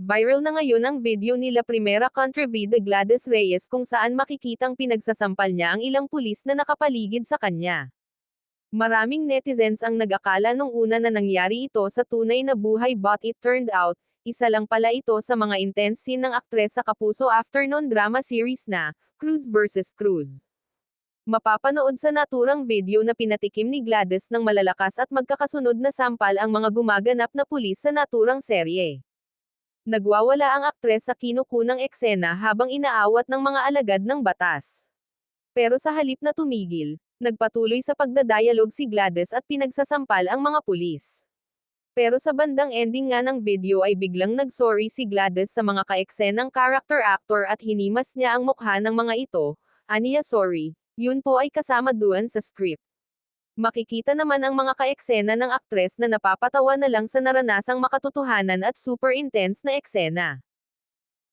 Viral na ngayon ang video nila Primera Contravida Gladys Reyes kung saan makikitang pinagsasampal niya ang ilang pulis na nakapaligid sa kanya. Maraming netizens ang nag-akala nung una na nangyari ito sa tunay na buhay but it turned out, isa lang pala ito sa mga intense scene ng aktres sa Kapuso afternoon drama series na, Cruz vs. Cruz. Mapapanood sa naturang video na pinatikim ni Gladys ng malalakas at magkakasunod na sampal ang mga gumaganap na pulis sa naturang serye. Nagwawala ang aktres sa kinukunang eksena habang inaawat ng mga alagad ng batas. Pero sa halip na tumigil, nagpatuloy sa pagdadialog si Gladys at pinagsasampal ang mga pulis. Pero sa bandang ending nga ng video ay biglang nagsorry si Gladys sa mga kaeksenang character actor at hinimas niya ang mukha ng mga ito, aniya sorry, yun po ay kasama doon sa script. Makikita naman ang mga kaeksena ng aktres na napapatawa na lang sa naranasang makatotohanan at super intense na eksena.